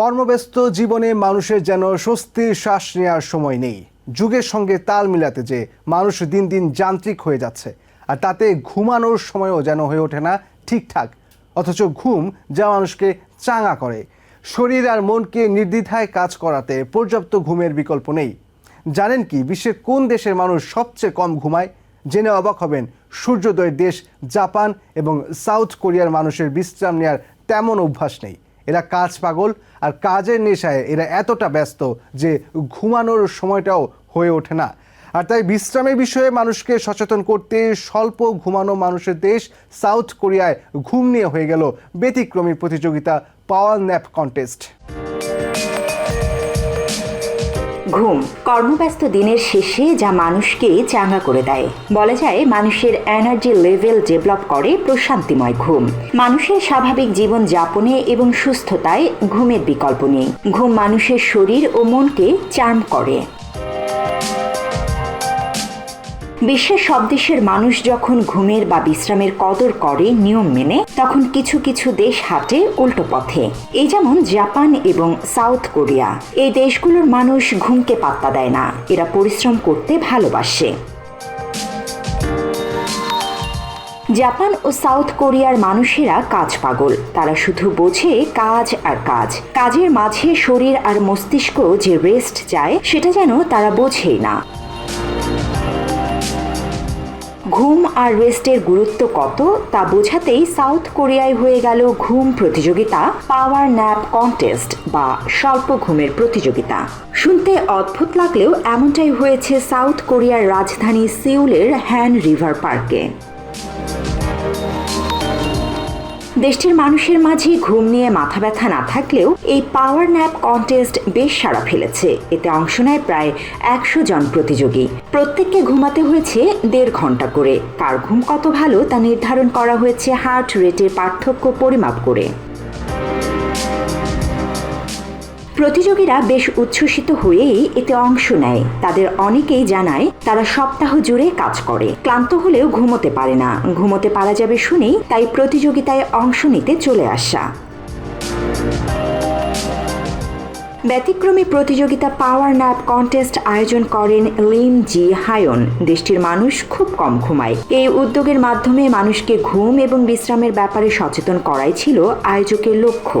কর্মব্যস্ত জীবনে মানুষের যেন স্বস্তির শ্বাস নেওয়ার সময় নেই। যুগের সঙ্গে তাল মিলাতে যে মানুষ দিন দিন যান্ত্রিক হয়ে যাচ্ছে, আর তাতে ঘুমানোর সময়ও যেন হয়ে ওঠে না ঠিকঠাক, অথচ ঘুম যা মানুষকে চাঙা করে। শরীর আর মনকে নির্দ্বিধায় কাজ করাতে পর্যাপ্ত ঘুমের বিকল্প নেই। জানেন কি বিশ্বের কোন দেশের মানুষ সবচেয়ে কম ঘুমায়? জেনে অবাক হবেন, সূর্যোদয়ের দেশ জাপান এবং সাউথ কোরিয়ার মানুষের বিশ্রাম নেওয়ার তেমন অভ্যাস নেই। এরা কাজ পাগল আর কাজের নেশায় এরা এতটা ব্যস্ত যে ঘুমানোর সময়টাও হয়ে ওঠে না। আর তাই বিশ্রামের বিষয়ে মানুষকে সচেতন করতে স্বল্প ঘুমানো মানুষের দেশ সাউথ কোরিয়ায় ঘুম নিয়ে হয়ে গেল ব্যতিক্রমী প্রতিযোগিতা পাওয়ার ন্যাপ কন্টেস্ট। ঘুম। কর্মব্যস্ত দিনের শেষে যা মানুষকে চাঙ্গা করে দেয়। বলা যায়, মানুষের এনার্জি লেভেল ডেভেলপ করে প্রশান্তিময় ঘুম। মানুষের স্বাভাবিক জীবন যাপনে এবং সুস্থতায় ঘুমের বিকল্প নেই। ঘুম মানুষের শরীর ও মনকে চার্ম করে। বিশ্বের সব দেশের মানুষ যখন ঘুমের বা বিশ্রামের কদর করে নিয়ম মেনে, তখন কিছু কিছু দেশ হাঁটে উল্টো পথে। এই যেমন জাপান এবং সাউথ কোরিয়া। এই দেশগুলোর মানুষ ঘুমকে পাত্তা দেয় না। এরা পরিশ্রম করতে ভালোবাসে। জাপান ও সাউথ কোরিয়ার মানুষেরা কাজ পাগল। তারা শুধু বোঝে কাজ আর কাজ। কাজের মাঝে শরীর আর মস্তিষ্ক যে রেস্ট চায়, সেটা যেন তারা বোঝেই না। ঘুম আর রেস্টের গুরুত্ব কত তা বোঝাতেই সাউথ কোরিয়ায় হয়ে গেল ঘুম প্রতিযোগিতা, পাওয়ার ন্যাপ কন্টেস্ট বা স্বল্প ঘুমের প্রতিযোগিতা। শুনতে অদ্ভুত লাগলেও এমনটাই হয়েছে সাউথ কোরিয়ার রাজধানী সিউলের হ্যান রিভার পার্কে। দেশটির মানুষের মাঝে ঘুম নিয়ে মাথা ব্যথা না থাকলেও এই পাওয়ার ন্যাপ কন্টেস্ট বেশ সাড়া ফেলেছে। এতে অংশ নেয় প্রায় একশো জন প্রতিযোগী। প্রত্যেককে ঘুমাতে হয়েছে দেড় ঘণ্টা করে। কার ঘুম কত ভালো তা নির্ধারণ করা হয়েছে হার্ট রেটের পার্থক্য পরিমাপ করে। প্রতিযোগীরা বেশ উচ্ছ্বসিত হয়েই এতে অংশ নেয়। তাদের অনেকেই জানায়, তারা সপ্তাহ জুড়ে কাজ করে। ক্লান্ত হলেও ঘুমোতে পারে না। ঘুমোতে পারা যাবে শুনেই তাই প্রতিযোগিতায় অংশ নিতে চলে আসা। ব্যতিক্রমী প্রতিযোগিতা পাওয়ার ন্যাপ কন্টেস্ট আয়োজন করেন লিম জি হায়ন। দেশটির মানুষ খুব কম ঘুমায়। এই উদ্যোগের মাধ্যমে মানুষকে ঘুম এবং বিশ্রামের ব্যাপারে সচেতন করাই ছিল আয়োজকের লক্ষ্য।